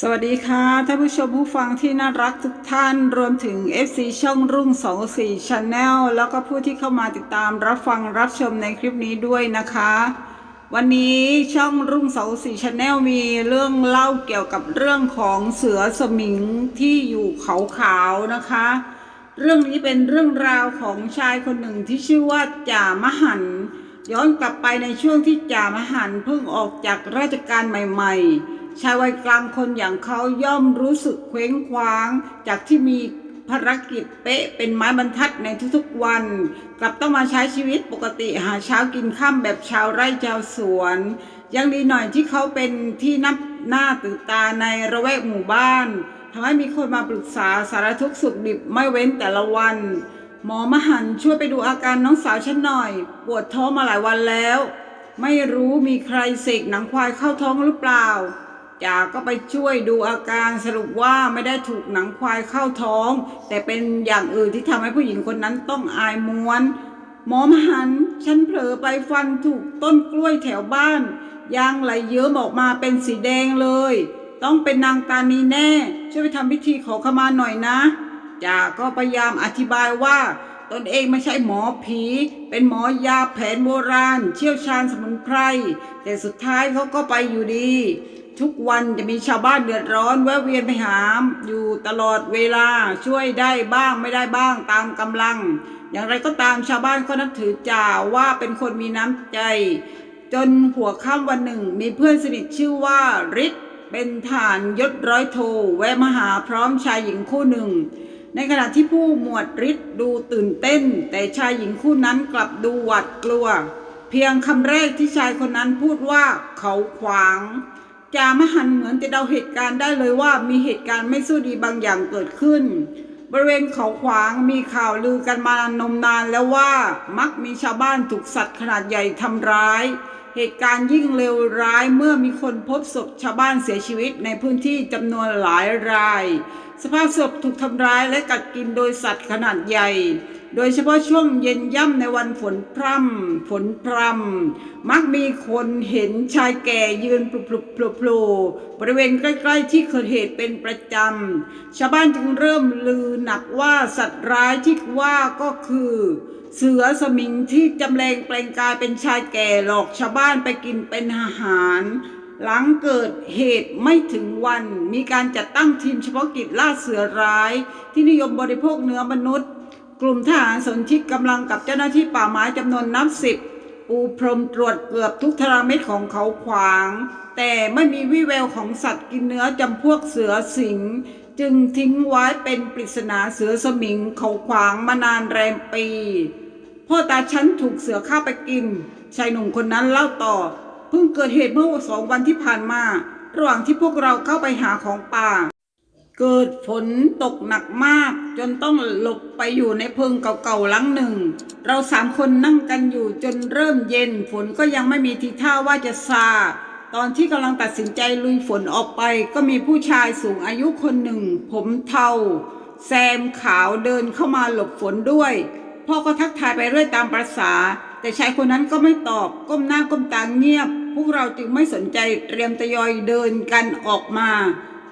สวัสดีค่ะท่านผู้ชมผู้ฟังที่น่ารักทุกท่านรวมถึง FC ช่องรุ่ง 24 Channel แล้วก็ผู้ที่เข้ามาติดตามรับฟังรับชมในคลิปนี้ด้วยนะคะ วันนี้ช่องรุ่ง 24 Channel มีเรื่องเล่าเกี่ยวกับเรื่องของเสือสมิงที่อยู่เขาขาวนะคะ เรื่องนี้เป็นเรื่องราวของชายคนหนึ่งที่ชื่อว่าจ่ามหัน ย้อนกลับไปในช่วงที่จ่ามหันเพิ่งออกจากราชการใหม่ ๆ ชายวัยกลางคนอย่างเขาย่อมรู้สึกเคว้งคว้าง จากที่มีภารกิจเป๊ะเป็นไม้บรรทัดในทุกๆวัน กลับต้องมาใช้ชีวิตปกติหาเช้ากินข้ามแบบชาวไร่ชาวสวน ยังดีหน่อยที่เขาเป็นที่นับหน้าตื่นตาในระแวกหมู่บ้านทำให้มีคนมาปรึกษาสารทุกข์สุขดิบไม่เว้นแต่ละวัน หมอมหันช่วยไปดูอาการน้องสาวฉันหน่อย ปวดท้องมาหลายวันแล้ว ไม่รู้มีใครเสกหนังควายเข้าท้องหรือเปล่า จ่าก็ไปช่วยดูอาการสรุปว่าไม่ได้ถูกหนังควายเข้าท้อง แต่เป็นอย่างอื่นที่ทำให้ผู้หญิงคนนั้นต้องอายม้วน หมอมหัน ฉันเผลอไปฟันถูกต้นกล้วยแถวบ้านยางไหลเยิ้มออกมาเป็นสีแดงเลย ต้องเป็นนางตานีแน่ ช่วยไปทำพิธีขอขมาหน่อยนะจ่าก็พยายามอธิบายว่าตนเองไม่ใช่หมอผี เป็นหมอยาแผนโบราณ เชี่ยวชาญสมุนไพร แต่สุดท้ายเขาก็ไปอยู่ดี ทุกวันจะมีชาวบ้านเดือดร้อนแวะเวียนไปหาอยู่ตลอดเวลาช่วยได้บ้างไม่ได้บ้างตามกำลัง อย่างไรก็ตามชาวบ้านก็นับถือจ่าว่าเป็นคนมีน้ำใจ จนหัวค่ำวันหนึ่ง มีเพื่อนสนิทชื่อว่าฤทธิ์เป็นฐานยศร้อยโท แวะมาหาพร้อมชายหญิงคู่หนึ่ง ในขณะที่ผู้หมวดฤทธิ์ดูตื่นเต้น แต่ชายหญิงคู่นั้นกลับดูหวาดกลัว เพียงคำแรกที่ชายคนนั้นพูดว่าเขาขวาง จามหันเหมือนจะเดาเหตุการณ์ได้เลยว่ามีเหตุการณ์ไม่สู้ดีบางอย่างเกิดขึ้น บริเวณเขาขวางมีข่าวลือกันมานมนานแล้วว่ามักมีชาวบ้านถูกสัตว์ขนาดใหญ่ทำร้าย เหตุการณ์ยิ่งเลวร้ายเมื่อมีคนพบศพชาวบ้านเสียชีวิตในพื้นที่จำนวนหลายราย สภาพศพถูกทำร้ายและกัดกินโดยสัตว์ขนาดใหญ่ โดยเฉพาะช่วงเย็นย่ำในวันฝนพร่ำฝนพรำมักมีคนเห็นชายแก่ยืนปลุกปลุกปลุกปลุกบริเวณใกล้ๆที่เกิดเหตุเป็นประจำ ชาวบ้านจึงเริ่มลือหนักว่าสัตว์ร้ายที่ว่าก็คือ เสือสมิงที่จำแรงแปลงกายเป็นชายแก่หลอกชาวบ้านไปกินเป็นอาหารหลังเกิดเหตุไม่ถึงวัน มีการจัดตั้งทีมเฉพาะกิจล่าเสือร้าย ที่นิยมบริโภคเนื้อมนุษย์ กลุ่มทหารสนชิกกำลังกับเจ้าหน้าที่ป่าไม้จำนวนนับสิบปูพรมตรวจเกือบทุกทราเม็ดของเขาขวาง แต่ไม่มีวิแววของสัตว์กินเนื้อจำพวกเสือสิง จึงทิ้งไว้เป็นปริศนาเสือสมิงเขาขวางมานานแรมปีพ่อตาฉันถูกเสือฆ่าไปกินชายหนุ่มคนนั้นเล่าต่อ เพิ่งเกิดเหตุเมื่อสองวันที่ผ่านมา ระหว่างที่พวกเราเข้าไปหาของป่า เกิดฝนตกหนักมาก จนต้องหลบไปอยู่ในเพิงเก่าๆหลังหนึ่ง เราสามคนนั่งกันอยู่จนเริ่มเย็น ฝนก็ยังไม่มีทีท่าว่าจะซาตอนที่กำลังตัดสินใจลุยฝนออกไป ก็มีผู้ชายสูงอายุคนหนึ่ง ผมเทาแซมขาวเดินเข้ามาหลบฝนด้วย พ่อก็ทักทายไปเรื่อยตามประษา แต่ชายคนนั้นก็ไม่ตอบ ก้มหน้าก้มตาเงียบ พวกเราจึงไม่สนใจเตรียมทยอยเดินกันออกมา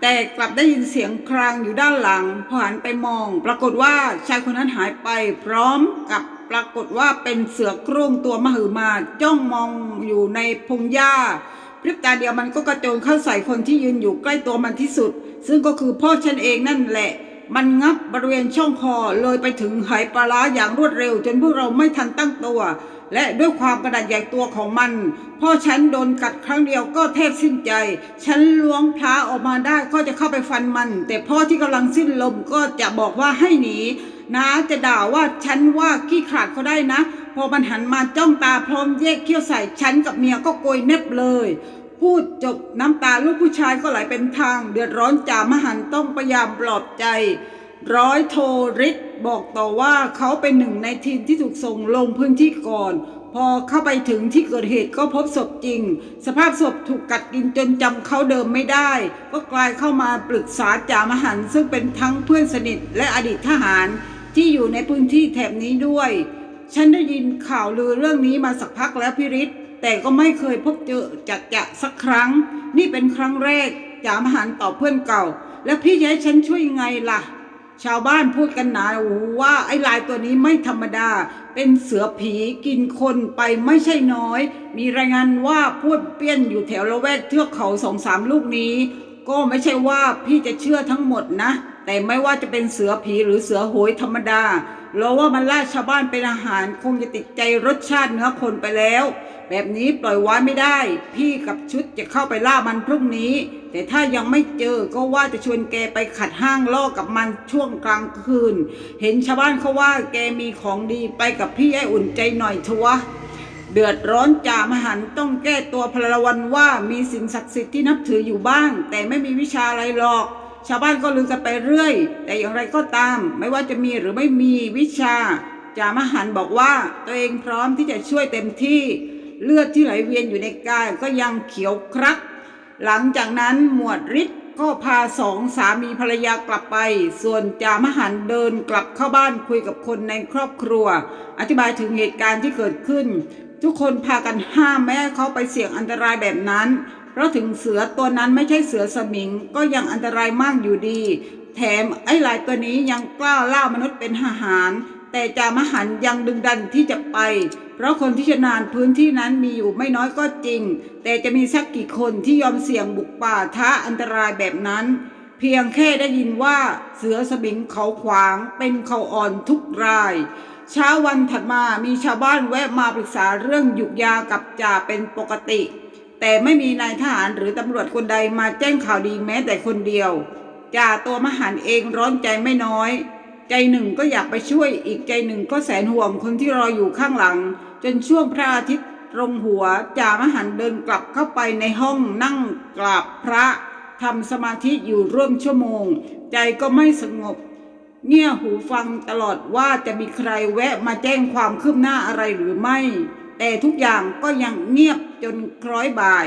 แต่กลับได้ยินเสียงครางอยู่ด้านหลังพอหันไปมอง ปรากฏว่าชายคนนั้นหายไปพร้อมกับปรากฏว่าเป็นเสือโคร่งตัวมหึมาจ้องมองอยู่ในพงหญ้าพริบตาเดียวมันก็กระโจนเข้าใส่คนที่ยืนอยู่ใกล้ตัวมันที่สุด ซึ่งก็คือพ่อฉันเองนั่นแหละ มันงับบริเวณช่องคอเลยไปถึงไหปลาร้าอย่างรวดเร็ว จนพวกเราไม่ทันตั้งตัว และด้วยความกระดาษใหญ่ตัวของมัน พ่อฉันโดนกัดครั้งเดียวก็แทบสิ้นใจ ฉันล้วงพลาออกมาได้ก็จะเข้าไปฟันมัน แต่พ่อที่กำลังสิ้นลมก็จะบอกว่าให้หนีนะจะด่าว่าฉันว่าขี้ขลาดเขาได้นะ พอมันหันมาจ้องตาพร้อมแยกเขี้ยวใส่ฉันกับเมียก็โกยเน็บเลยพูดจบน้ำตาลูกผู้ชายก็ไหลเป็นทาง เดือดร้อนจ่ามหันต้องพยายามปลอบใจ ร้อยโทริศบอกต่อว่าเขาเป็นหนึ่งในทีมที่ถูกส่งลงพื้นที่ก่อน พอเข้าไปถึงที่เกิดเหตุก็พบศพจริง สภาพศพถูกกัดกินจนจำเขาเดิมไม่ได้ ก็กลายเข้ามาปรึกษาจ่ามหันซึ่งเป็นทั้งเพื่อนสนิทและอดีตทหารที่อยู่ในพื้นที่แถบนี้ด้วย ฉันได้ยินข่าวลือเรื่องนี้มาสักพักแล้วพิริศแต่ก็ไม่เคยพบเจอจัดจะสักครั้ง นี่เป็นครั้งแรกจามหันตอบเพื่อนเก่า แล้วพี่จะให้ฉันช่วยยังไงล่ะ ชาวบ้านพูดกันหนาหูว่าไอ้ลายตัวนี้ไม่ธรรมดา เป็นเสือผีกินคนไปไม่ใช่น้อย มีรายงานว่าพูดเปี้ยนอยู่แถวละแวกเทือกเขาสองสามลูกนี้ ก็ไม่ใช่ว่าพี่จะเชื่อทั้งหมดนะ แต่ไม่ว่าจะเป็นเสือผีหรือเสือโหยธรรมดาเราว่ามันล่าชาวบ้านเป็นอาหารคงจะติดใจรสชาติเนื้อคนไปแล้ว แบบนี้ปล่อยไว้ไม่ได้ พี่กับชุดจะเข้าไปล่ามันพรุ่งนี้ แต่ถ้ายังไม่เจอก็ว่าจะชวนแกไปขัดห้างล่อกับมันช่วงกลางคืน เห็นชาวบ้านเขาว่าแกมีของดีไปกับพี่ให้อุ่นใจหน่อยทัวะเดือดร้อนจ่ามหันต้องแก้ตัวพลวันว่ามีสิ่งศักดิ์สิทธิ์ที่นับถืออยู่บ้าง แต่ไม่มีวิชาอะไรหรอก ชาวบ้านก็ลือกันไปเรื่อย แต่อย่างไรก็ตาม ไม่ว่าจะมีหรือไม่มีวิชาจ่ามหันบอกว่าตัวเองพร้อมที่จะช่วยเต็มที่ เลือดที่ไหลเวียนอยู่ในกายก็ยังเขียวครัก หลังจากนั้นหมวดฤทธิ์ก็พาสองสามีภรรยากลับไป ส่วนจามหันเดินกลับเข้าบ้านคุยกับคนในครอบครัว อธิบายถึงเหตุการณ์ที่เกิดขึ้น ทุกคนพากันห้ามแม่เขาไปเสี่ยงอันตรายแบบนั้น เพราะถึงเสือตัวนั้นไม่ใช่เสือสมิง ก็ยังอันตรายมากอยู่ดี แถมไอ้ลายตัวนี้ยังกล้าล่ามนุษย์เป็นทหาร แต่จามหันยังดึงดันที่จะไป เพราะคนที่ชำนาญพื้นที่นั้นมีอยู่ไม่น้อยก็จริง แต่จะมีสักกี่คนที่ยอมเสี่ยงบุกป่าท้าอันตรายแบบนั้น เพียงแค่ได้ยินว่าเสือสมิงเขาขวางเป็นเขาอ่อนทุกรายเช้าวันถัดมามีชาวบ้านแวะมาปรึกษาเรื่องหยุกยากับจ่าเป็นปกติ แต่ไม่มีนายทหารหรือตำรวจคนใดมาแจ้งข่าวดีแม้แต่คนเดียวจ่าตัวมหันเองร้อนใจไม่น้อย ใจหนึ่งก็อยากไปช่วย อีกใจหนึ่งก็แสนห่วงคนที่รออยู่ข้างหลัง จนช่วงพระอาทิตย์ตรงหัวจ่ามหันเดินกลับเข้าไปในห้องนั่งกราบพระทำสมาธิอยู่ร่วมชั่วโมง ใจก็ไม่สงบ เงี่ยหูฟังตลอดว่าจะมีใครแวะมาแจ้งความคืบหน้าอะไรหรือไม่ แต่ทุกอย่างก็ยังเงียบจนคล้อยบ่าย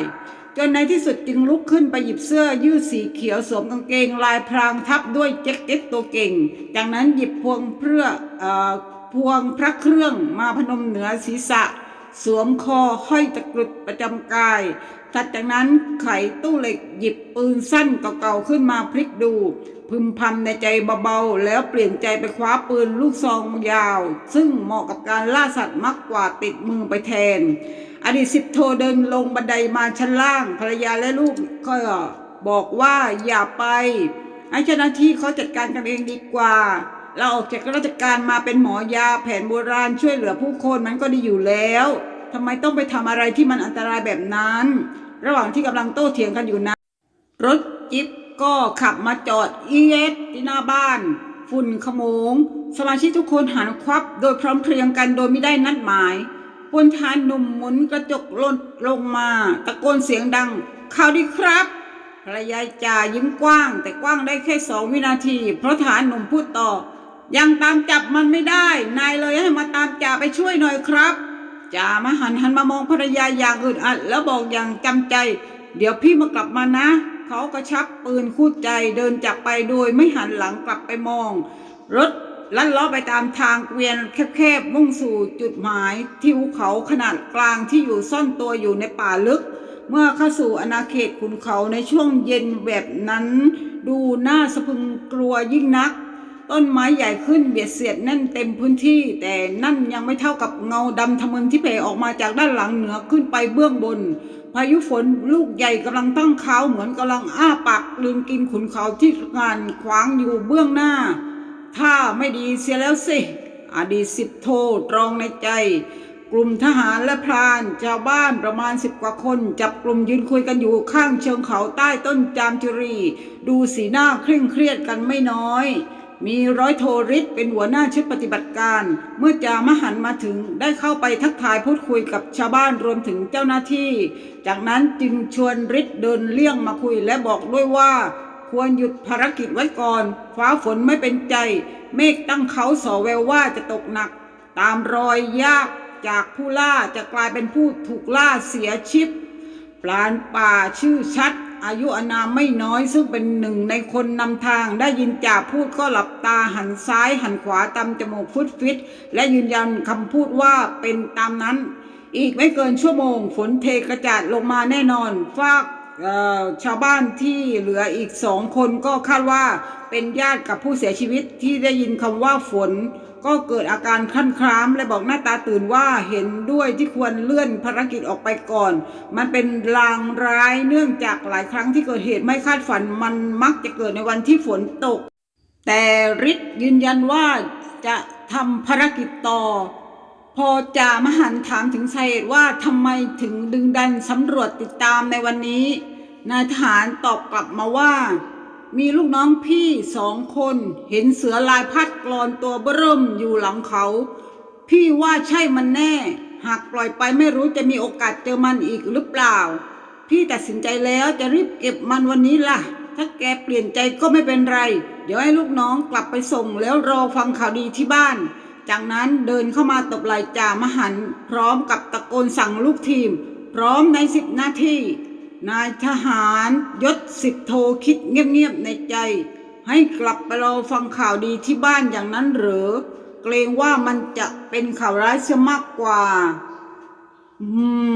จนในที่สุดจึงลุกขึ้นไปหยิบเสื้อยืดสีเขียวสวมกางเกงลายพรางทับด้วยแจ็คเก็ตตัวเก่ง จากนั้นหยิบพวงเพื่อเอ่อพวงพระเครื่องมาพนมเหนือศีรษะ สวมคอห้อยตะกรุดประจำกายถัดจากนั้นไขตู้เหล็กหยิบปืนสั้นเก่าๆขึ้นมาพลิกดู พึมพำในใจเบาๆ แล้วเปลี่ยนใจไปคว้าปืนลูกซองยาว ซึ่งเหมาะกับการล่าสัตว์มากกว่าติดมือไปแทน อดีตสิบโทเดินลงบันไดมาชั้นล่าง ภรรยาและลูกก็บอกว่าอย่าไปให้เจ้าหน้าที่เขาจัดการกันเองดีกว่า เราออกจากราชการมาเป็นหมอยาแผนโบราณช่วยเหลือผู้คนมันก็ดีอยู่แล้วทำไมต้องไปทำอะไรที่มันอันตรายแบบนั้น ระหว่างที่กำลังโต้เถียงกันอยู่นั้นรถจิ๊บก็ขับมาจอดเอียดที่หน้าบ้าน ฝุ่นขโมง สมาชิกทุกคนหันควับโดยพร้อมเพรียงกันโดยไม่ได้นัดหมาย พลทหารหนุ่มหมุนกระจกลดลงมา ตะโกนเสียงดังข่าวดีครับภรรยาจ่ายิ้มกว้าง แต่กว้างได้แค่สองวินาที เพราะทหารหนุ่มพูดต่อ ยังตามจับมันไม่ได้ นายเลยให้มาตามจ่าไปช่วยหน่อยครับจ่ามาหันหันมามองภรรยาอย่างอึดอัดแล้วบอกอย่างจำใจ เดี๋ยวพี่มากลับมานะ เขาก็ชักปืนคู่ใจเดินจากไปโดยไม่หันหลังกลับไปมอง รถ ลัดล้อไปตามทางเกวียนแคบๆมุ่งสู่จุดหมายที่ภูเขาขนาดกลางที่อยู่ซ่อนตัวอยู่ในป่าลึก เมื่อเข้าสู่อาณาเขตขุนเขาในช่วงเย็นแบบนั้น ดูน่าสะพึงกลัวยิ่งนัก ต้นไม้ใหญ่ขึ้นเบียดเสียดแน่นเต็มพื้นที่ แต่นั่นยังไม่เท่ากับเงาดำทะมึนที่เผยออกมาจากด้านหลังเหนือขึ้นไปเบื้องบน พายุฝนลูกใหญ่กำลังตั้งเขาเหมือนกำลังอ้าปากลืนกินขุนเขาที่งานขวางอยู่เบื้องหน้า ถ้าไม่ดีเสียแล้วสิอดีตสิบโทตรองในใจ กลุ่มทหารและพรานชาวบ้านประมาณสิบกว่าคน จับกลุ่มยืนคุยกันอยู่ข้างเชิงเขาใต้ต้นจามจุรี ดูสีหน้าเคร่งเครียดกันไม่น้อย มีร้อยโทริศเป็นหัวหน้าชุดปฏิบัติการ เมื่อจามหันมาถึงได้เข้าไปทักทายพูดคุยกับชาวบ้านรวมถึงเจ้าหน้าที่ จากนั้นจึงชวนริศเดินเลี่ยงมาคุยและบอกด้วยว่า ควรหยุดภารกิจไว้ก่อน ฟ้าฝนไม่เป็นใจ เมฆตั้งเขาสอแววว่าจะตกหนัก ตามรอยยากจากผู้ล่าจะกลายเป็นผู้ถูกล่าเสียชีพปลานป่าชื่อชัด อายุอานามไม่น้อยซึ่งเป็นหนึ่งในคนนำทางได้ยินจ่าพูดก็หลับตาหันซ้ายหันขวาตามจมูกฟุดฟิต และยืนยันคำพูดว่าเป็นตามนั้น อีกไม่เกินชั่วโมง ฝนเทกระจาดลงมาแน่นอนฟาก ชาวบ้านที่เหลืออีกสองคนก็คาดว่าเป็นญาติกับผู้เสียชีวิตที่ได้ยินคำว่าฝน ก็เกิดอาการคลั่นคล้ามและบอกหน้าตาตื่นว่าเห็นด้วยที่ควรเลื่อนภารกิจออกไปก่อน มันเป็นลางร้ายเนื่องจากหลายครั้งที่เกิดเหตุไม่คาดฝันมันมักจะเกิดในวันที่ฝนตก แต่ฤทธิ์ยืนยันว่าจะทำภารกิจต่อ พอจ่ามหันถามถึงสาเหตุว่าทำไมถึงดึงดันสำรวจติดตามในวันนี้ นายทหารตอบกลับมาว่า มีลูกน้องพี่สองคน เห็นเสือลายพัดกรอนตัวเบิ่มอยู่หลังเขา พี่ว่าใช่มันแน่ หากปล่อยไปไม่รู้จะมีโอกาสเจอมันอีกหรือเปล่า พี่ตัดสินใจแล้วจะรีบเก็บมันวันนี้ล่ะ ถ้าแกเปลี่ยนใจก็ไม่เป็นไร เดี๋ยวให้ลูกน้องกลับไปส่งแล้วรอฟังข่าวดีที่บ้าน จากนั้นเดินเข้ามาตบไหล่จ่ามหัน พร้อมกับตะโกนสั่งลูกทีม พร้อมในสิบนาทีนายทหารยศสิบโทคิดเงียบๆในใจ ให้กลับไปรอฟังข่าวดีที่บ้านอย่างนั้นหรือ เกรงว่ามันจะเป็นข่าวร้ายเสียมากกว่าอื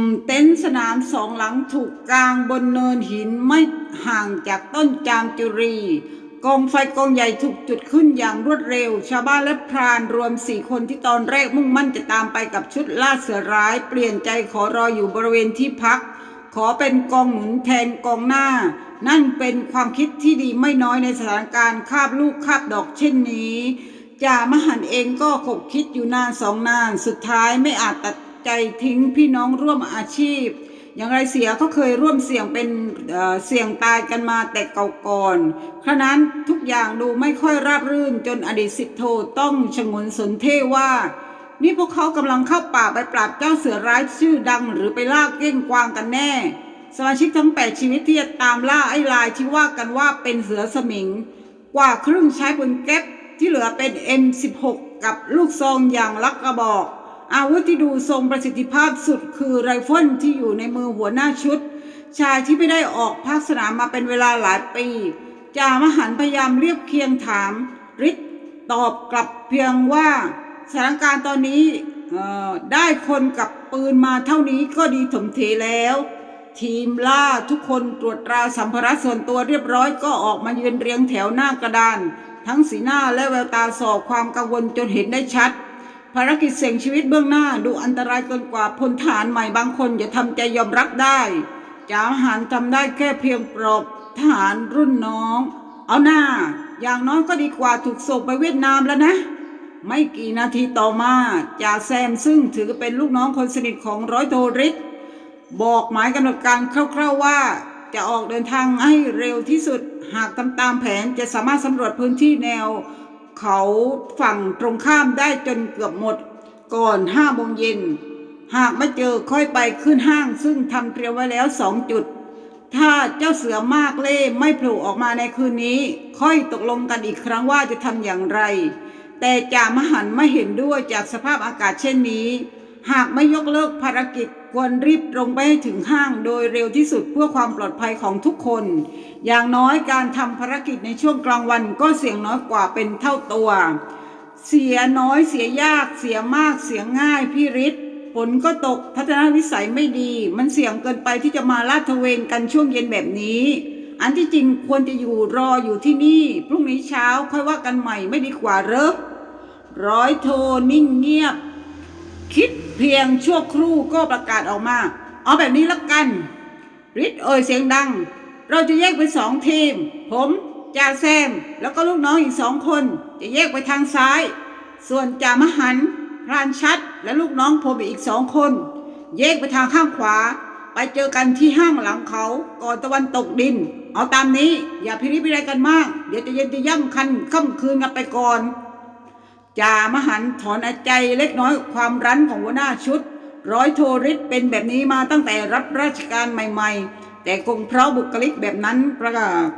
ม เต็นท์สนามสองหลังถูกกลางบนเนินหินไม่ห่างจากต้นจามจุรี กองไฟกองใหญ่ถูกจุดขึ้นอย่างรวดเร็ว ชาวบ้านและพรานรวมสี่คนที่ตอนแรกมุ่งมั่นจะตามไปกับชุดล่าเสือร้าย เปลี่ยนใจขอรออยู่บริเวณที่พัก ขอเป็นกองหนุนแทนกองหน้า นั่นเป็นความคิดที่ดีไม่น้อยในสถานการณ์คาบลูกคาบดอกเช่นนี้จ่ามหันเองก็ขบคิดอยู่นานสองนาน สุดท้ายไม่อาจตัดใจทิ้งพี่น้องร่วมอาชีพ อย่างไรเสียเขาเคยร่วมเสี่ยงเป็นเอ่อเสี่ยงตายกันมาแต่เก่าก่อนครั้นั้นทุกอย่างดูไม่ค่อยราบรื่นจนอดีตสิบโทต้องชงนสนเทว่านี่พวกเขากำลังเข้าป่าไปปราบเจ้าเสือร้ายชื่อดังหรือไปล่าเก้งกวางกันแน่ สมาชิกทั้งแปดชีวิตที่จะตามล่าไอ้ลายที่ว่ากันว่าเป็นเสือสมิง กว่าครึ่งใช้ปืนแก๊ปที่เหลือเป็น M16 กับลูกซองอย่างลักกระบอก อาวุธที่ดูทรงประสิทธิภาพสุดคือไรเฟิลที่อยู่ในมือหัวหน้าชุด ชายที่ไม่ได้ออกภาคสนามมาเป็นเวลาหลายปีจามหันพยายามเรียบเคียงถามฤทธิ์ตอบกลับเพียงว่าสถานการณ์ตอนนี้ได้คนกับปืนมาเท่านี้ก็ดีถมเทแล้ว ทีมล่าทุกคนตรวจตราสัมภาระส่วนตัวเรียบร้อยก็ออกมายืนเรียงแถวหน้ากระดาน ทั้งสีหน้าและแววตาสอบความกังวลจนเห็นได้ชัด ภารกิจเสี่ยงชีวิตเบื้องหน้าดูอันตรายเกินกว่าพลทหารใหม่บางคนจะทำใจยอมรับได้จ่าหารทำได้แค่เพียงปลอบทหารรุ่นน้อง เอาหน้า อย่างน้อยก็ดีกว่าถูกส่งไปเวียดนามแล้วนะ ไม่กี่นาทีต่อมาจ่าแซมซึ่งถือเป็นลูกน้องคนสนิทของร้อยโทริศบอกหมายกำหนดการคร่าวๆว่าจะออกเดินทางให้เร็วที่สุด หากทำตามแผนจะสามารถสำรวจพื้นที่แนว เขาฝั่งตรงข้ามได้จนเกือบหมด ก่อนห้าโมงเย็น หากไม่เจอค่อยไปขึ้นห้างซึ่งทำเตรียมไว้แล้วสองจุด ถ้าเจ้าเสือมากเล่ไม่โผล่ออกมาในคืนนี้ ค่อยตกลงกันอีกครั้งว่าจะทำอย่างไร แต่จ่ามหันไม่เห็นด้วยจากสภาพอากาศเช่นนี้ หากไม่ยกเลิกภารกิจ ควรรีบตรงไปให้ถึงห้างโดยเร็วที่สุดเพื่อความปลอดภัยของทุกคน อย่างน้อยการทำภารกิจในช่วงกลางวันก็เสี่ยงน้อยกว่าเป็นเท่าตัว เสียน้อยเสียยากเสียมากเสียง่ายพี่ฤทธิ์ผลก็ตกทัศนวิสัยไม่ดี มันเสี่ยงเกินไปที่จะมาลาดตระเวนกันช่วงเย็นแบบนี้ อันที่จริงควรจะอยู่รออยู่ที่นี่ พรุ่งนี้เช้าค่อยว่ากันใหม่ไม่ดีกว่าเรอร้อยโทนิ่งเงียบ คิดเพียงชั่วครู่ก็ประกาศออกมา เอาแบบนี้ละกันฤทธิ์เอ่ยเสียงดัง เราจะแยกเป็นสองทีม ผมจ่าแซมแล้วก็ลูกน้องอีกสองคน จะแยกไปทางซ้าย ส่วนจ่ามหันพรานชัด และลูกน้องผมอีกสองคน แยกไปทางข้างขวา ไปเจอกันที่ห้างหลังเขาก่อนตะวันตกดิน เอาตามนี้อย่าพิริพิไรกันมาก เดี๋ยวจะเย็นจะย่ำคันค่ำคืนกันไปก่อน จ่ามหันถอนใจเล็กน้อยความรั้นของหัวหน้าชุด ร้อยโทริศเป็นแบบนี้มาตั้งแต่รับราชการใหม่ ๆ แต่คงเพราะบุคลิกแบบนั้นประ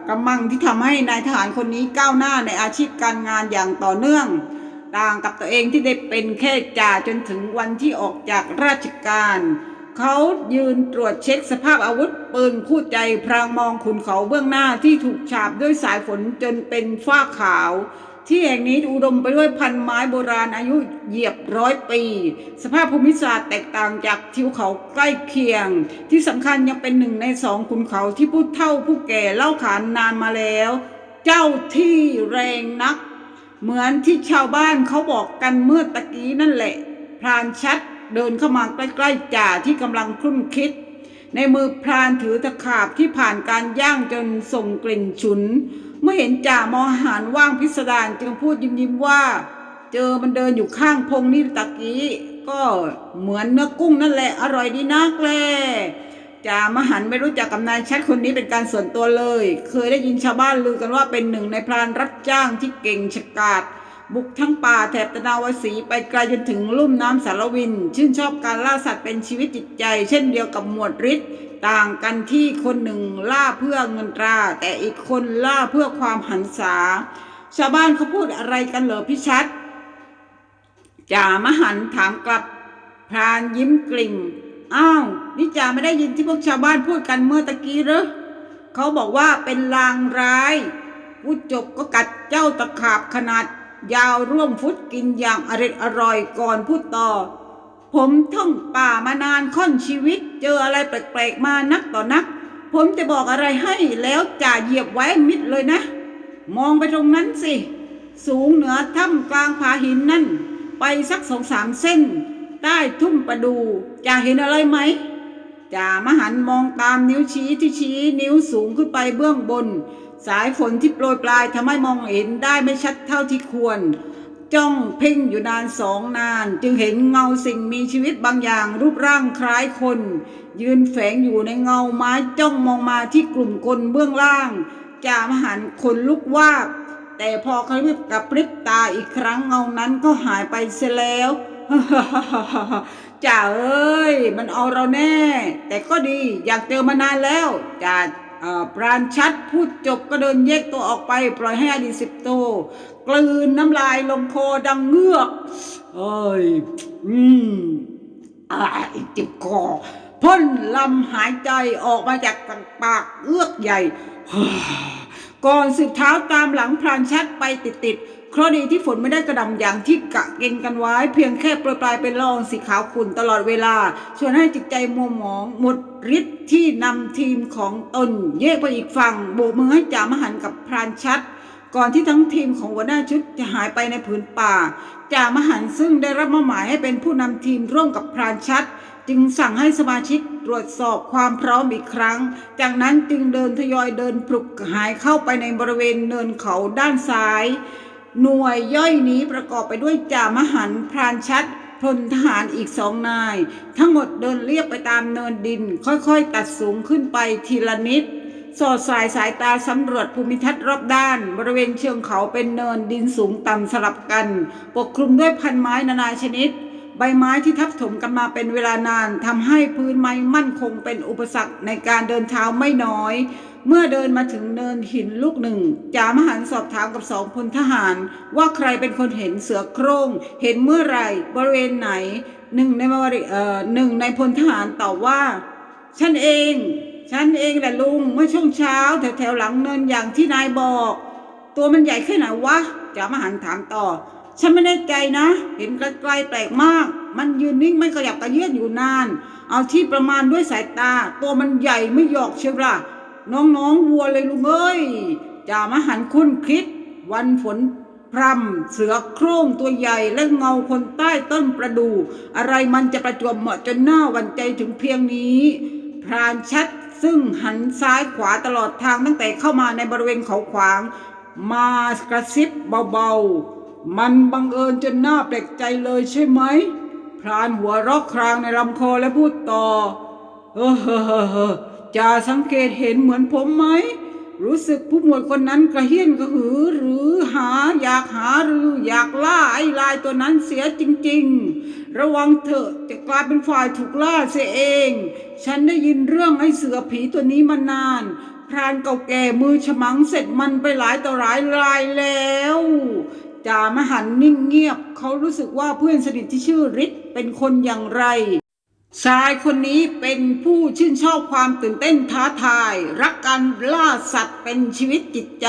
กำมังที่ทำให้นายทหารคนนี้ก้าวหน้าในอาชีพการงานอย่างต่อเนื่องต่างกับตัวเองที่ได้เป็นแค่จ่าจนถึงวันที่ออกจากราชการ เขายืนตรวจเช็คสภาพอาวุธปืนคู่ใจพรางมองขุนเขาเบื้องหน้าที่ถูกฉาบด้วยสายฝนจนเป็นฝ้าขาว ที่แห่งนี้อุดมไปด้วยพันไม้โบราณอายุเหยียบร้อยปี สภาพภูมิศาสตร์แตกต่างจากทิวเขาใกล้เคียง ที่สำคัญยังเป็นหนึ่งในสองขุนเขาที่ผู้เฒ่าผู้แก่เล่าขานนานมาแล้ว เจ้าที่แรงนัก เหมือนที่ชาวบ้านเขาบอกกันเมื่อตะกี้นั่นแหละ พรานชัดเดินเข้ามาใกล้ๆจ่าที่กำลังคลุ่นคิด ในมือพรานถือตะขาบที่ผ่านการย่างจนส่งกลิ่นฉุน เมื่อเห็นจ่ามองหารว่างพิสดารจึงพูดยิ้มๆว่า เจอมันเดินอยู่ข้างพงนี่ตะกี้ ก็เหมือนเนื้อกุ้งนั่นแหละอร่อยดีนักแลจ่ามหันไม่รู้จักกับนายชัดคนนี้เป็นการส่วนตัวเลย เคยได้ยินชาวบ้านลือกันว่าเป็นหนึ่งในพรานรับจ้างที่เก่งฉกาจบุกทั้งป่าแถบตะนาวสีไปไกลจนถึงลุ่มน้ำสารวิน ชื่นชอบการล่าสัตว์เป็นชีวิตจิตใจ เช่นเดียวกับหมวดฤทธิ์ ต่างกันที่คนหนึ่งล่าเพื่อเงินตรา แต่อีกคนล่าเพื่อความหันษา ชาวบ้านเขาพูดอะไรกันเหรอพี่ชัดจ่ามหันถามกลับพรานยิ้มกลิ่มอ้าวนี่จ่าไม่ได้ยินที่พวกชาวบ้านพูดกันเมื่อตะกี้เหรอเขาบอกว่าเป็นลางร้ายพูดจบก็กัดเจ้าตะขาบขนาด ยาวร่วมฟุตกินอย่างอร็ดอร่อยก่อนพูดต่อ ผมท่องป่ามานานค่อนชีวิต เจออะไรแปลกๆมานักต่อนัก ผมจะบอกอะไรให้แล้วจ่าเหยียบไว้มิดเลยนะ มองไปตรงนั้นสิ สูงเหนือถ้ำกลางผาหินนั่น ไปสักสองสามเส้น ใต้ทุ่มประดูจะเห็นอะไรไหมจ่ามหันมองตามนิ้วชี้ที่ชี้นิ้วสูงขึ้นไปเบื้องบน สายฝนที่โปรยปลายทำให้มองเห็นได้ไม่ชัดเท่าที่ควร จ้องเพ่งอยู่นานสองนาน จึงเห็นเงาสิ่งมีชีวิตบางอย่าง รูปร่างคล้ายคน ยืนแฝงอยู่ในเงาไม้จ้องมองมาที่กลุ่มคนเบื้องล่างจ่ามหันต์ขนลุกวาบแต่พอเขากับพริบตาอีกครั้งเงานั้นก็หายไปเสียแล้วจ่าเอ้ย มันเอาเราแน่ แต่ก็ดีอยากเจอมานานแล้วจ่า ปราณชัดพูดจบก็เดินแยกตัวออกไป ปล่อยให้อดีตสิบโตกลืนน้ำลายลงคอดังเงือกเอ้ยอืมอายเจ็บคอพ่นลำหายใจออกมาจากปากเอื้อกใหญ่ ก่อนสืบเท้าตามหลังพรานชัดไปติดๆ เคราะดีที่ฝนไม่ได้กระหนำอย่างที่กะเกณฑ์กันไว้ เพียงแค่โปรยปลายเป็นละอองสีขาวขุ่นตลอดเวลาชวนให้จิตใจมัวหมองหมดฤทธิ์ที่นำทีมของตนแยกไปอีกฝั่งโบกมือให้จ่ามหันกับพรานชัด ก่อนที่ทั้งทีมของหัวหน้าชุดจะหายไปในผืนป่าจ่ามหันซึ่งได้รับมอบหมายให้เป็นผู้นำทีมร่วมกับพรานชัดจึงสั่งให้สมาชิกตรวจสอบความพร้อมอีกครั้ง จากนั้นจึงเดินทยอยเดินปลุกหายเข้าไปในบริเวณเนินเขาด้านซ้าย หน่วยย่อยนี้ประกอบไปด้วยจ่ามหันพรานชัดพลทหารอีกสองนาย ทั้งหมดเดินเรียบไปตามเนินดิน ค่อยๆ ตัดสูงขึ้นไปทีละนิด สอดสายสายตาสำรวจภูมิทัศน์รอบด้าน บริเวณเชิงเขาเป็นเนินดินสูงต่ำสลับกัน ปกคลุมด้วยพันไม้นานาชนิด ใบไม้ที่ทับถมกันมาเป็นเวลานานทำให้พื้นไม้มั่นคงเป็นอุปสรรคในการเดินเท้าไม่น้อย เมื่อเดินมาถึงเนินหินลูกหนึ่งจ่ามหันสอบถามกับสองพลทหาร ว่าใครเป็นคนเห็นเสือโคร่งเห็นเมื่อไหรบริเวณไหนหนึ่งในบริเอ่อหนึ่งในพลทหารตอบว่า ฉันเอง ฉันเองแหละลุงเมื่อช่วงเช้าแถวแถวหลังเนินอย่างที่นายบอก ตัวมันใหญ่แค่ไหนวะจ่ามหันถามต่อ ฉันไม่แน่ใจนะ เห็นไกลๆแปลกมาก มันยืนนิ่งไม่ขยับกระเยือนอยู่นาน เอาที่ประมาณด้วยสายตา ตัวมันใหญ่ไม่หยอกเชียวล่ะ น้องๆวัวเลยลุงเอ้ยจ่ามหันคุ้นคิด วันฝนพรำเสือโคร่งตัวใหญ่และเงาคนใต้ต้นประดู่อะไรมันจะประจวบเหมาะจนหน้าวันใจถึงเพียงนี้ พรานชัดซึ่งหันซ้ายขวาตลอดทางตั้งแต่เข้ามาในบริเวณเขาขวาง มากระซิบเบาๆ มันบังเอิญจนหน้าแปลกใจเลยใช่ไหม พรานหัวรอกครางในลำคอและพูดต่อ เออเฮ้อเฮ้อ จะสังเกตเห็นเหมือนผมไหม รู้สึกผู้หมวดคนนั้นกระเฮี้ยนกระหือ หรือหาอยากหาหรืออยากล่าไอ้ลายตัวนั้นเสียจริง ๆ ระวังเถอะจะกลายเป็นฝ่ายถูกล่าเสียเอง ฉันได้ยินเรื่องไอ้เสือผีตัวนี้มานานพรานเก่าแก่มือฉมังเสร็จมันไปหลายต่อหลายรายแล้วจ่ามหันนิ่งเงียบ เขารู้สึกว่าเพื่อนสนิทที่ชื่อฤทธิ์เป็นคนอย่างไร ชายคนนี้เป็นผู้ชื่นชอบความตื่นเต้นท้าทาย รักการล่าสัตว์เป็นชีวิตจิตใจ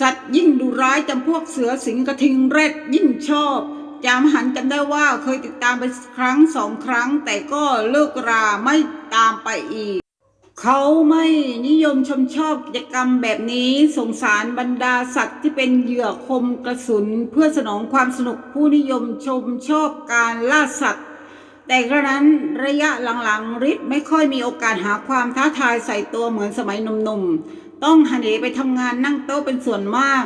สัตว์ยิ่งดุร้ายจำพวกเสือสิงกระทิงเร็ดยิ่งชอบ จามหันจำได้ว่าเคยติดตามไปครั้งสองครั้ง แต่ก็เลิกราไม่ตามไปอีก เขาไม่นิยมชมชอบกิจกรรมแบบนี้สงสารบรรดาสัตว์ที่เป็นเหยื่อคมกระสุน เพื่อสนองความสนุกผู้นิยมชมชอบการล่าสัตว์ แต่กระนั้นระยะหลังๆฤทธิ์ไม่ค่อยมีโอกาสหาความท้าทายใส่ตัวเหมือนสมัยหนุ่มๆ ต้องหันเหไปทำงานนั่งโต๊ะเป็นส่วนมาก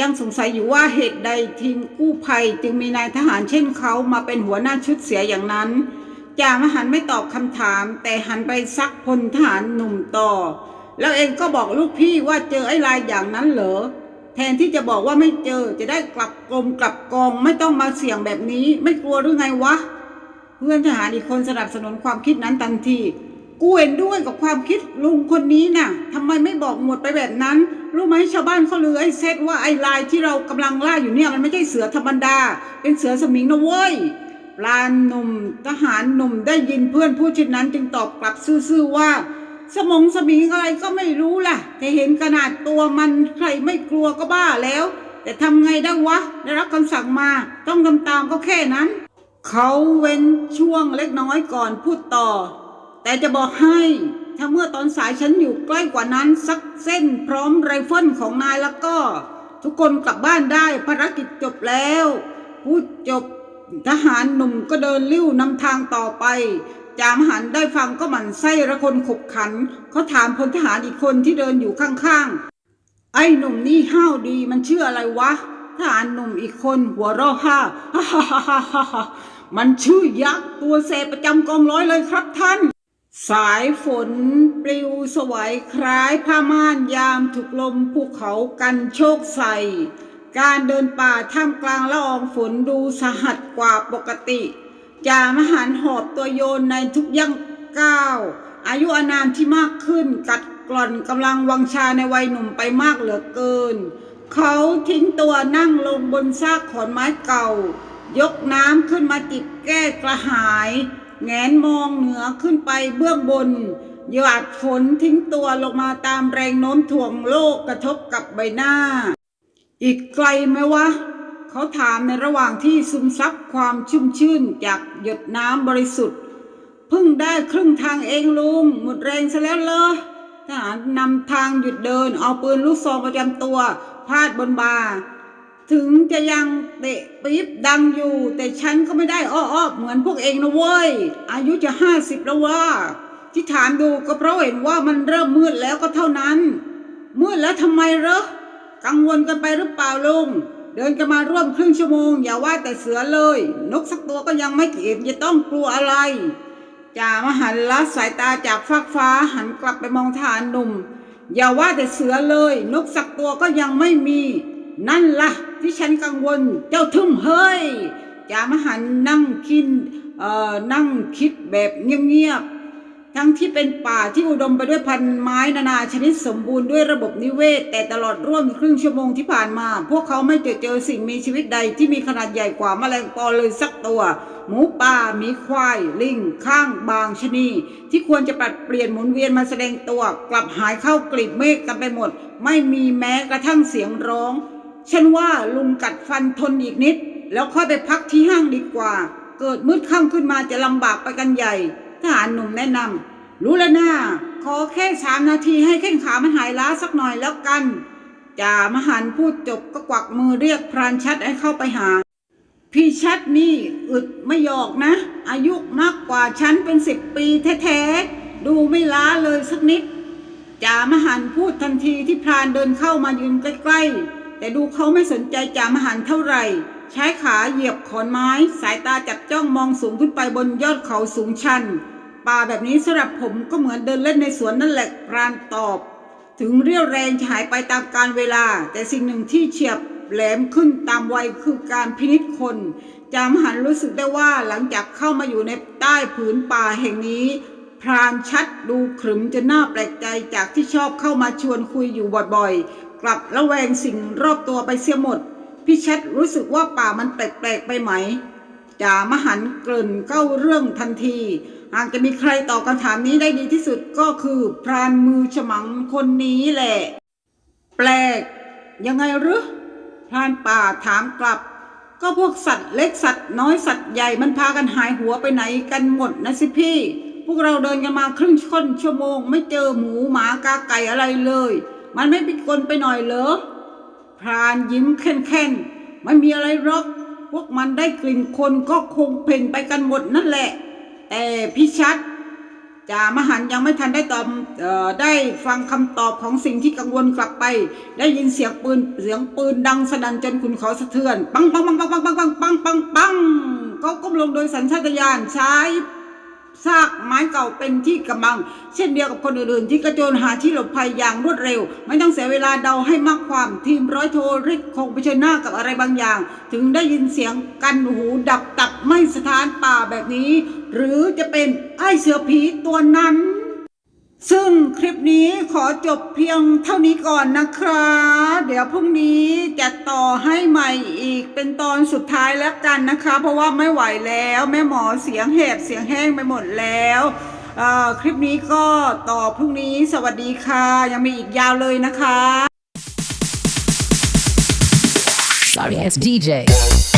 ยังสงสัยอยู่ว่าเหตุใดทีมกู้ภัยจึงมีนายทหารเช่นเขามาเป็นหัวหน้าชุดเสียอย่างนั้นจ่ามหันไม่ตอบคำถาม แต่หันไปซักพลทหารหนุ่มต่อ แล้วเองก็บอกลูกพี่ว่าเจอไอ้ลายอย่างนั้นเหรอแทนที่จะบอกว่าไม่เจอจะได้กลับกรมกลับกองไม่ต้องมาเสี่ยงแบบนี้ ไม่กลัวหรือไงวะ เพื่อนทหารอีกคนสนับสนุนความคิดนั้นทันที กูเห็นด้วยกับความคิดลุงคนนี้น่ะทำไมไม่บอกหมดไปแบบนั้น รู้ไหมชาวบ้านเขาลือไอ้เซตว่าไอ้ลายที่เรากำลังล่าอยู่เนี่ยมันไม่ใช่เสือธรรมดา เป็นเสือสมิงนะเว้ยปลาหนุ่มทหารหนุ่มได้ยินเพื่อนพูดเช่นนั้น จึงตอบกลับซื่อๆว่า สมองสมิงอะไรก็ไม่รู้ล่ะ แต่เห็นขนาดตัวมันใครไม่กลัวก็บ้าแล้ว แต่ทำไงได้วะ ได้รับคำสั่งมา ต้องทำตามก็แค่นั้น เขาเว้นช่วงเล็กน้อยก่อนพูดต่อ แต่จะบอกให้ถ้าเมื่อตอนสายฉันอยู่ใกล้กว่านั้นสักเส้นพร้อมไรเฟิลของนายแล้วก็ ทุกคนกลับบ้านได้ภารกิจจบแล้วพูดจบทหารหนุ่มก็เดินลิ้วนำทางต่อไป จามหันได้ฟังก็หมั่นไส้ระคนขบขัน เขาถามพลทหารอีกคนที่เดินอยู่ข้างๆ ไอ้หนุ่มนี่ห้าวดีมันชื่ออะไรวะ ทหารหนุ่มอีกคนหัวเราะฮ่าฮ่าฮ่าฮ่าฮ่าฮ่า มันชื่อยักษ์ตัวเศษประจำกองร้อยเลยครับท่าน สายฝนปลิวสวัยคล้ายผ้าม่านยามถูกลมภูเขากันโชคใส่การเดินป่าท่ามกลางละอองฝนดูสหัสกว่าปกติจามหันหอบตัวโยนในทุกย่างก้าว อายุอานามที่มากขึ้นกัดกร่อนกำลังวังชาในวัยหนุ่มไปมากเหลือเกิน เขาทิ้งตัวนั่งลงบนซากขอนไม้เก่า ยกน้ำขึ้นมาจิบแก้กระหาย แงนมองเหนือขึ้นไปเบื้องบน หยาดฝนทิ้งตัวลงมาตามแรงโน้มถ่วงโลกกระทบกับใบหน้า อีกไกลไหมวะ เขาถามในระหว่างที่ซึมซับความชุ่มชื่นจากหยดน้ำบริสุทธิ์เพิ่งได้ครึ่งทางเองลุง หมดแรงซะแล้วเลยทหารนำทางหยุดเดิน เอาปืนลูกซองประจำตัวพาดบนบา ถึงจะยังเตะปี๊บดังอยู่ แต่ฉันก็ไม่ได้อ้อๆเหมือนพวกเองนะเว้ย อายุจะห้าสิบแล้วว่า ที่ถามดูก็เพราะเห็นว่ามันเริ่มมืดแล้วก็เท่านั้น มืดแล้วทำไมเหรอกังวลกันไปหรือเปล่าลุงเดินกันมาร่วมครึ่งชั่วโมง อย่าว่าแต่เสือเลย นกสักตัวก็ยังไม่เห็นจะต้องกลัวอะไรจ่ามหันละสายตาจากฟากฟ้าหันกลับไปมองทหารหนุ่ม อย่าว่าแต่เสือเลย นกสักตัวก็ยังไม่มี นั่นละ่ะ ที่ฉันกังวล เจ้าทึ่มเฮ้ยจามหันนั่งคิดเอ่อนั่งคิดแบบเงียบๆ ทั้งที่เป็นป่าที่อุดมไปด้วยพันไม้นานาชนิดสมบูรณ์ด้วยระบบนิเวศ แต่ตลอดร่วมครึ่งชั่วโมงที่ผ่านมา พวกเขาไม่เจอเจอสิ่งมีชีวิตใดที่มีขนาดใหญ่กว่าแมลงปอเลยสักตัว หมูป่าหมีควาย ลิงข้างบางชนี ที่ควรจะปรับเปลี่ยนหมุนเวียนมาแสดงตัว กลับหายเข้ากลีบเมฆกันไปหมด ไม่มีแม้กระทั่งเสียงร้อง ฉันว่าลุงกัดฟันทนอีกนิด แล้วค่อยไปพักที่ห้างดีกว่า เกิดมืดค่ำขึ้นมาจะลำบากไปกันใหญ่ทหารหนุ่มแนะนำรู้แล้วนะขอแค่สามนาทีให้แข้งขามันหายล้าสักหน่อยแล้วกันจ่ามหันพูดจบก็กวักมือเรียกพรานชัดให้เข้าไปหา พี่ชัดนี่อึดไม่หยอกนะ อายุมากกว่าฉันเป็นสิบปีแท้ๆ ดูไม่ล้าเลยสักนิดจ่ามหันพูดทันทีที่พรานเดินเข้ามายืนใกล้ๆ แต่ดูเขาไม่สนใจจ่ามหันเท่าไหร่ ใช้ขาเหยียบขอนไม้ สายตาจับจ้องมองสูงขึ้นไปบนยอดเขาสูงชัน ป่าแบบนี้สำหรับผมก็เหมือนเดินเล่นในสวนนั่นแหละพรานตอบ ถึงเรี่ยวแรงจะหายไปตามกาลเวลา แต่สิ่งหนึ่งที่เฉียบแหลมขึ้นตามวัยคือการพินิจคน จามหันรู้สึกได้ว่าหลังจากเข้ามาอยู่ในใต้ผืนป่าแห่งนี้ พรานชัดดูขรึมจนน่าแปลกใจจากที่ชอบเข้ามาชวนคุยอยู่บ่อยๆ กลับระแวงสิ่งรอบตัวไปเสียหมด พี่ชัดรู้สึกว่าป่ามันแปลกๆไปไหมจ่ามหันเกริ่นเก้าเรื่องทันที หากจะมีใครตอบคำถามนี้ได้ดีที่สุดก็คือพรานมือฉมังคนนี้แหละ แปลก ยังไงหรือพรานป่าถามกลับ ก็พวกสัตว์เล็กสัตว์น้อยสัตว์ใหญ่มันพากันหายหัวไปไหนกันหมดนะสิพี่ พวกเราเดินกันมาครึ่งชั่วชั่วโมง ไม่เจอหมูหมากาไก่อะไรเลย มันไม่พิกลไปหน่อยเหรอ พรานยิ้มแค่นๆไม่มีอะไรหรอก พวกมันได้กลิ่นคนก็คงเพ่นไปกันหมดนั่นแหละ แต่พี่ชัดจ่ามหันยังไม่ทันได้ตอบออได้ฟังคำตอบของสิ่งที่กังวลกลับไป ได้ยินเสียงปืนเสียงปืนดังสนั่นจนขุนเขาสะเทือน ปังปังปังปังปังปังปังปังปังปังก็ก้มลงโดยสัญชาตญาณใช้ ซากไม้เก่าเป็นที่กำบัง เช่นเดียวกับคนอื่นๆ ที่กระโจนหาที่หลบภัยอย่างรวดเร็ว ไม่ต้องเสียเวลาเดาให้มากความทีมร้อยโทริกคงเผชิญหน้ากับอะไรบางอย่าง ถึงได้ยินเสียงกันหูดับตับไม่สถานป่าแบบนี้ หรือจะเป็นไอ้เสือผีตัวนั้น ซึ่งคลิปนี้ขอจบเพียงเท่านี้ก่อนนะคะ เดี๋ยวพรุ่งนี้จะต่อให้ใหม่อีกเป็นตอนสุดท้ายแล้วกันนะคะ เพราะว่าไม่ไหวแล้วแม่หมอเสียงแหบเสียงแห้งไปหมดแล้วคลิปนี้ก็ต่อพรุ่งนี้สวัสดีค่ะ ยังมีอีกยาวเลยนะคะ Sorry as DJ.